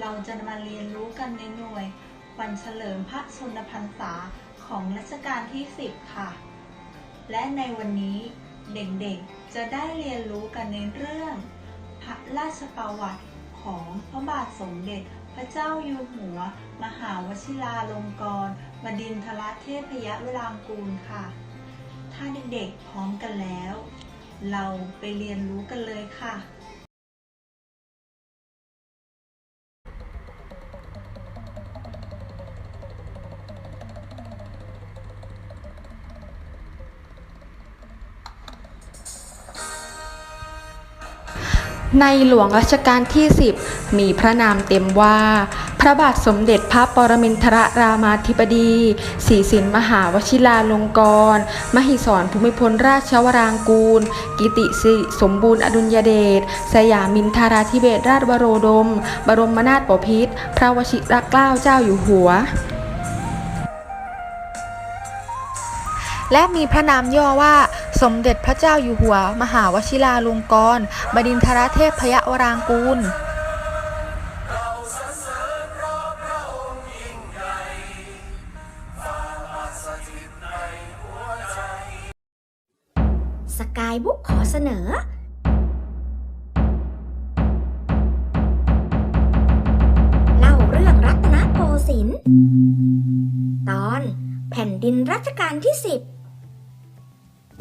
เราจะมาเรียนรู้กันในหน่วย วันเฉลิมพระชนมพรรษาของรัชกาลที่ 10 ค่ะ และในวันนี้เด็กๆจะได้เรียนรู้กันในเรื่อง พระราชประวัติของพระบาทสมเด็จพระเจ้าอยู่หัว มหาวชิราลงกรณบดินทรเทพยวรางกูลค่ะ ถ้าเด็กๆพร้อมกันแล้ว เราไปเรียนรู้กันเลยค่ะ ในหลวงรัชกาลที่ 10 มีพระนามเต็มว่า พระบาทสมเด็จพระปรมินทรรามาธิบดีศรีสินมหาวชิราลงกรณมหิศรภูมิพลราชวรางกูล กิติสิสมบูรณ์อดุลยเดช สยามินทราธิเบศราชวโรดม บรมนาถบพิตรพระวชิรเกล้าเจ้าอยู่หัวและมีพระนามย่อว่า สมเด็จพระเจ้าอยู่หัว มหาวชิราลงกรณบดินทรเทพยวรางกูลสกายบุ๊กขอเสนอ เล่าเรื่องรัตนโกสินทร์ตอนแผ่นดินรัชกาลที่สิบ ณ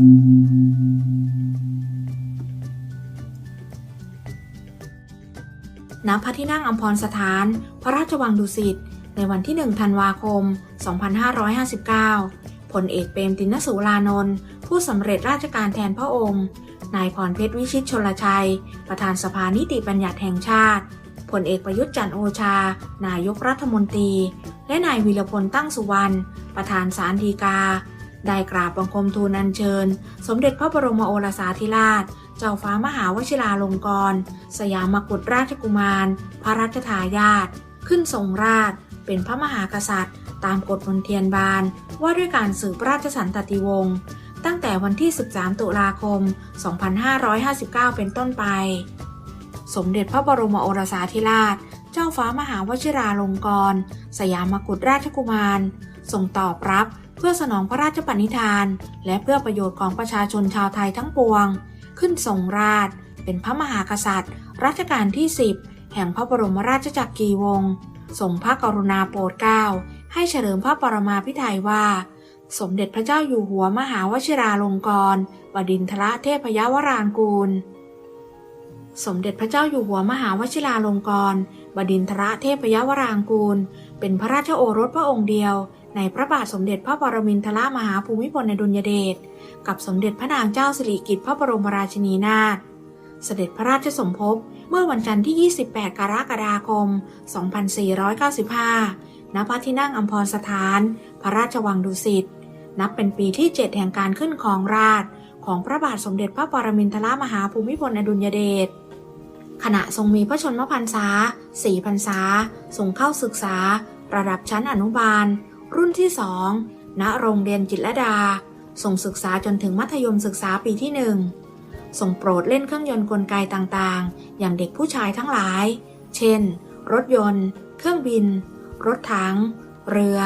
พระที่นั่งอัมพรสถาน พระราชวังดุสิต ในวันที่ 1 ธันวาคม 2559 ผลเอกเปรมตินสูรานนท์ผู้สำเร็จราชการแทนพระองค์ นายพรเพชรวิชิตชลชัย ประธานสภานิติบัญญัติแห่งชาติ ผลเอกประยุทธ์จันทร์โอชา นายกรัฐมนตรี และนายวีรพลตั้งสุวรรณ ประธานศาลฎีกา ได้กราบบังคมทูลอัญเชิญ สมเด็จพระบรมโอรสาธิราช เจ้าฟ้ามหาวชิราลงกรณสยามกุฎราชกุมาร พระราชทายาทขึ้นทรงราช เป็นพระมหากษัตริย์ ตามกฎมนเทียนบาน ว่าด้วยการสืบราชสันตติวงศ์ตั้งแต่วันที่ 13 ตุลาคม 2559 เป็นต้นไป สมเด็จพระบรมโอรสาธิราช เจ้าฟ้ามหาวชิราลงกรณสยามกุฎราชกุมารทรงตอบรับเพื่อสนองพระราชปณิธาน และเพื่อประโยชน์ของประชาชนชาวไทยทั้งปวง ขึ้นทรงราช เป็นพระมหากษัตริย์ รัชกาลที่ 10 แห่งพระบรมราชจักรีวงศ์ทรงพระกรุณาโปรดเกล้าให้เฉลิมพระปรมาภิไธยว่า สมเด็จพระเจ้าอยู่หัวมหาวชิราลงกรณบดินทรเทพยวรางกูล สมเด็จพระเจ้าอยู่หัวมหาวชิราลงกรณ บดินทรเทพยวรางกูล เป็นพระราชโอรสพระองค์เดียว ในพระบาทสมเด็จพระปรมินทรมหาภูมิพลอดุลยเดชกับสมเด็จพระนางเจ้าสิริกิติ์พระบรมราชินีนาถเสด็จพระราชสมภพเมื่อวันจันทร์ที่ 28 กรกฎาคม 2495 ณ พระที่นั่งอัมพรสถาน พระราชวังดุสิต นับเป็นปีที่ 7 แห่งการขึ้นครองราช ของพระบาทสมเด็จพระปรมินทรมหาภูมิพลอดุลยเดช ขณะทรงมีพระชนมพรรษาสี่พรรษาทรงเข้าศึกษา ระดับชั้นอนุบาล รุ่นที่สองณโรงเรียนจิตรดาส่งศึกษาจนถึงมัธยมศึกษาปีที่หนึ่งส่งโปรดเล่นเครื่องยนต์กลไกต่างๆ อย่างเด็กผู้ชายทั้งหลาย เช่น รถยนต์ เครื่องบิน รถถัง เรือ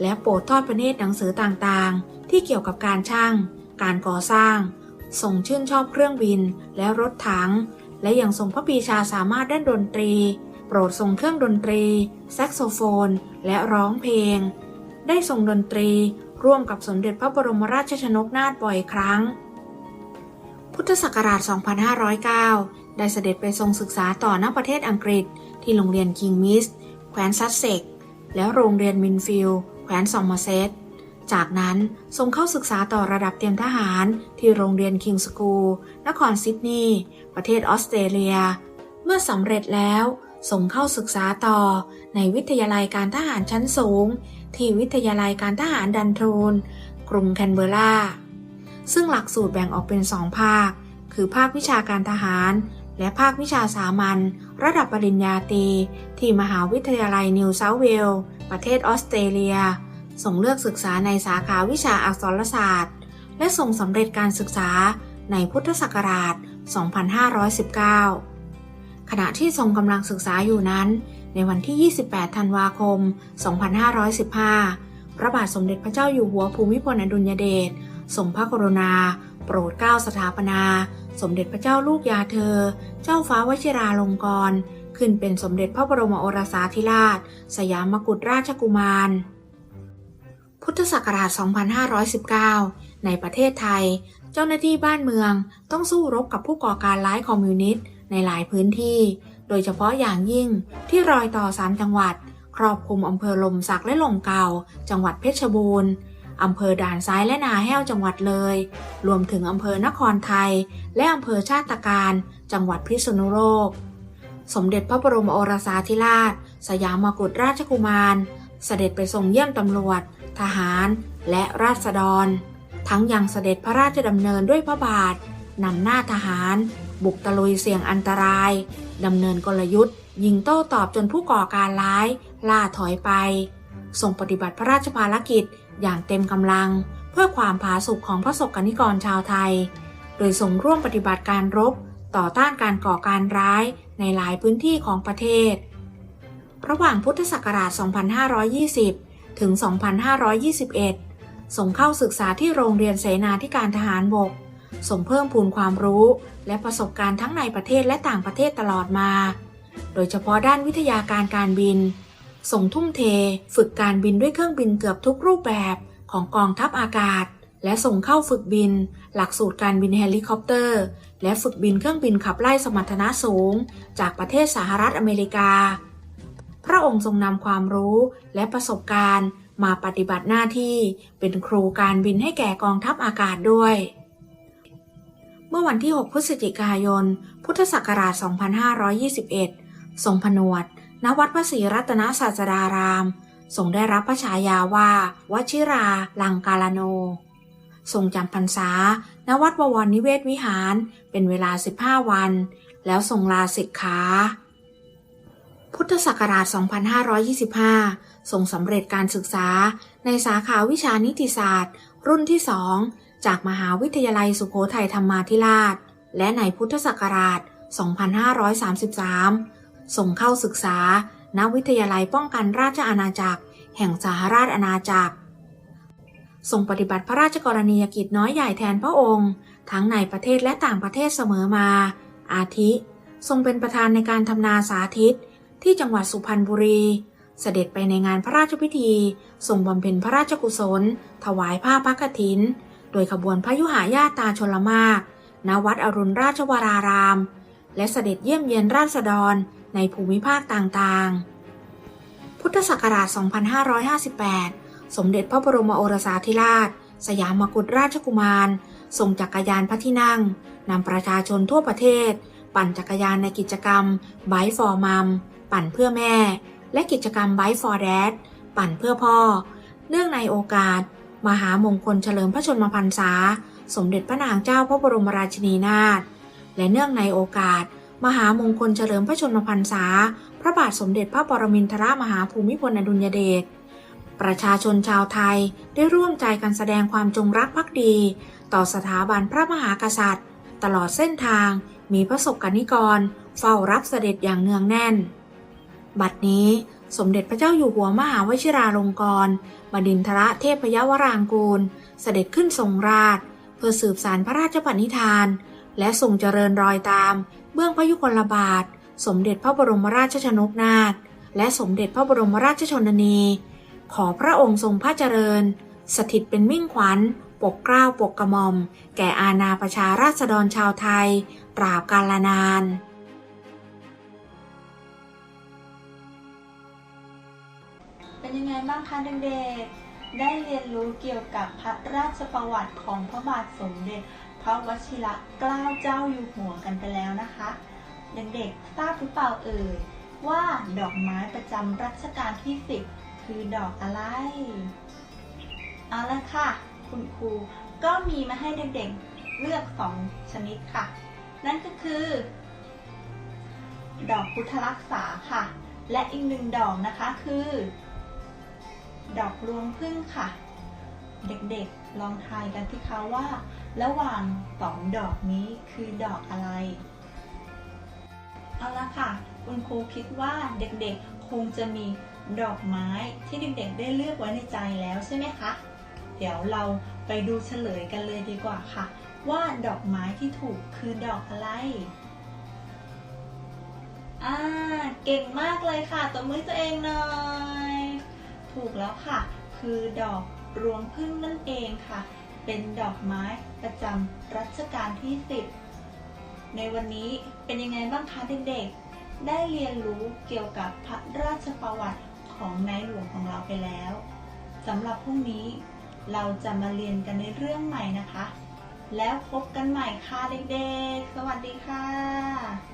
และโปรดทอดประเนตรหนังสือต่างๆ ที่เกี่ยวกับการช่าง การก่อสร้าง ส่งชื่นชอบเครื่องบินและรถถัง และยังทรงพระปีชาสามารถด้านดนตรี โปรดทรงเครื่องดนตรี แซกโซโฟน และร้องเพลง ได้ทรงดนตรี ร่วมกับสมเด็จพระบรมราชชนกนาถบ่อยครั้ง พุทธศักราช 2509 ได้เสด็จไปทรงศึกษาต่อณประเทศอังกฤษ ที่โรงเรียนคิงมิสแควนซัสเซ็ก และโรงเรียนมินฟิลด์แควนซอมเมอร์เซต จากนั้นทรงเข้าศึกษาต่อระดับเตรียมทหารที่โรงเรียนคิงสคูลนครซิดนีย์ประเทศออสเตรเลีย เมื่อสำเร็จแล้วส่งเข้าศึกษาต่อในวิทยาลัยการทหารชั้นสูง ที่วิทยาลัยการทหารดันโทนกรุงแคนเบอร์ราซึ่งหลักสูตรแบ่งออกเป็นสองภาค คือภาควิชาการทหาร และภาควิชาสามัญระดับปริญญาตรีที่มหาวิทยาลัยนิวเซาท์เวลส์ประเทศออสเตรเลีย ส่งเลือกศึกษาในสาขาวิชาอักษรศาสตร์ และส่งสำเร็จการศึกษาในพุทธศักราช 2519 ขณะที่ทรงกำลังศึกษาอยู่นั้น ในวันที่ 28 ธันวาคม 2515 พระบาทสมเด็จพระเจ้าอยู่หัวภูมิพลอดุลยเดชทรงพระกรุณา โปรดเกล้าสถาปนา สมเด็จพระเจ้าลูกยาเธอ เจ้าฟ้าวชิราลงกรณ์ขึ้นเป็นสมเด็จพระบรมโอรสาธิราช สยามกุฎราชกุมาร พุทธศักราช 2519 ในประเทศไทย เจ้าหน้าที่บ้านเมืองต้องสู้รบกับผู้ก่อการร้ายคอมมิวนิสต์ในหลายพื้นที่ โดยเฉพาะอย่างยิ่งที่รอยต่อสามจังหวัด ครอบคลุมอำเภอลมสักและลมเก่า จังหวัดเพชรบูรณ์อำเภอด่านซ้ายและนาแห้วจังหวัดเลย รวมถึงอำเภอนครไทย และอำเภอชาติการ จังหวัดพิษณุโลก สมเด็จพระบรมโอรสาธิราช สยามกุฎราชกุมาร เสด็จไปทรงเยี่ยมตำรวจ ทหารและราษฎร ทั้งยังเสด็จพระราชดำเนินด้วยพระบาทนำหน้าทหาร บุกตะลุยเสี่ยงอันตรายดำเนินกลยุทธ์ ยิงโต้ตอบจนผู้ก่อการร้าย ล่าถอยไปทรงปฏิบัติพระราชภารกิจอย่างเต็มกำลัง เพื่อความผาสุกของพระศกนิกรชาวไทย โดยทรงร่วมปฏิบัติการรบ ต่อต้านการก่อการร้ายในหลายพื้นที่ของประเทศ ระหว่างพุทธศักราช 2520 ถึง 2521 ส่งเข้าศึกษาที่โรงเรียนเสนาธิการทหารบก ส่งเพิ่มพูนความรู้ และประสบการณ์ทั้งในประเทศและต่างประเทศตลอดมา โดยเฉพาะด้านวิทยาการการบิน ส่งทุ่มเท ฝึกการบินด้วยเครื่องบินเกือบทุกรูปแบบของกองทัพอากาศ และส่งเข้าฝึกบิน หลักสูตรการบินเฮลิคอปเตอร์ และฝึกบินเครื่องบินขับไล่สมรรถนะสูง จากประเทศสหรัฐอเมริกา ระองค์ทรงนำความรู้และประสบการณ์มาปฏิบัติหน้าที่เป็นครูการบินให้แก่กองทัพอากาศด้วย เมื่อวันที่ 6 พฤศจิกายน พุทธศักราช 2521 ทรงผนวด ณ วัดพระศรีรัตนศาสดาราม ทรงได้รับพระฉายาว่าวชิราลังกาลโน ทรงจำพรรษา ณ วัดบวรนิเวศวิหาร เป็นเวลา 15 วัน แล้วทรงลาสิกขา พุทธศักราช 2525ทรงสำเร็จการศึกษาในสาขาวิชานิติศาสตร์ รุ่นที่2จากมหาวิทยาลัยสุโขทัยธรรมาธิราช และในพุทธศักราช 2533 ส่งเข้าศึกษาณวิทยาลัยป้องกันราชอาณาจักร แห่งสหราชอาณาจักรทรงปฏิบัติพระราชกรณียกิจน้อยใหญ่แทนพระองค์ ทั้งในประเทศและต่างประเทศเสมอมา อาทิ ทรงเป็นประธานในการทำนาสาธิต ที่จังหวัดสุพรรณบุรี เสด็จไปในงานพระราชพิธีทรงบำเพ็ญพระราชกุศล ถวายผ้าพักฐิน โดยขบวนพระยุหายาตาชลมากณวัดอรุณราชวราราม และเสด็จเยี่ยมเยียนราษฎรในภูมิภาคต่างๆ พุทธศักราช 2558 สมเด็จพระบรมโอรสาธิราช สยามกุฎราชกุมารทรงจักรยานพระที่นั่งนำประชาชนทั่วประเทศ ปั่นจักรยานในกิจกรรม Bike for Mom ปั่นเพื่อแม่ และกิจกรรม Bike for Dad ปั่นเพื่อพ่อ เนื่องในโอกาส มหามงคลเฉลิมพระชนมพรรษา สมเด็จพระนางเจ้าพระบรมราชินีนาถและเนื่องในโอกาส มหามงคลเฉลิมพระชนมพรรษา พระบาทสมเด็จพระปรมินทรมหาภูมิพลอดุลยเดชประชาชนชาวไทยได้ร่วมใจกันแสดงความจงรักภักดี ต่อสถาบันพระมหากษัตริย์ ตลอดเส้นทางมีพระศกนิกร เฝ้ารับเสด็จอย่างเนืองแน่น บัดนี้สมเด็จพระเจ้าอยู่หัวมหาวชิราลงกรณ์บดินทรเทพยวรางกูล เสด็จขึ้นทรงราช เพื่อสืบสารพระราชปณิธาน และทรงเจริญรอยตาม เบื้องพระยุคลบาท สมเด็จพระบรมราชชนกนาถและสมเด็จพระบรมราชชนนี ขอพระองค์ทรงพระเจริญ สถิตเป็นมิ่งขวัญ ปกเกล้าปกกระหม่อม แก่อาณาประชาราษฎรชาวไทย ตราบกาลนาน ยังไงบ้างคะเด็กๆ ได้เรียนรู้เกี่ยวกับพระราชประวัติของพระบาทสมเด็จ พระวชิระเกล้าเจ้าอยู่หัวกันไปแล้วนะคะ เด็กๆ ทราบหรือเปล่าเอ่ยว่าดอกไม้ประจำรัชกาลที่10คือดอกอะไร เอาละค่ะ คุณครูก็มีมาให้เด็กๆ เลือกสองชนิดค่ะ นั่นก็คือ ดอกพุทธรักษาค่ะ และอีกหนึ่งดอกนะคะคือ ดอกรวงพึ่งค่ะ เด็กๆลองทายกันสิคะว่า ระหว่างสองดอกนี้คือดอกอะไร เอาละค่ะ คุณครูคิดว่าเด็กๆคงจะมีดอกไม้ที่เด็กๆ ได้เลือกไว้ในใจแล้วใช่ไหมคะ เดี๋ยวเราไปดูเฉลยกันเลยดีกว่าค่ะ ว่าดอกไม้ที่ถูกคือดอกอะไรอ่าเก่งมากเลยค่ะตบมือตัวเองหน่อย ถูกแล้วค่ะ คือดอกรวงพึ่งนั่นเองค่ะ เป็นดอกไม้ประจำรัชกาลที่ 10 ในวันนี้เป็นยังไงบ้างคะเด็กๆ ได้เรียนรู้เกี่ยวกับพระราชประวัติของในหลวงของเราไปแล้วสำหรับพรุ่งนี้เราจะมาเรียนกันในเรื่องใหม่นะคะ แล้วพบกันใหม่ค่ะเด็กๆ สวัสดีค่ะ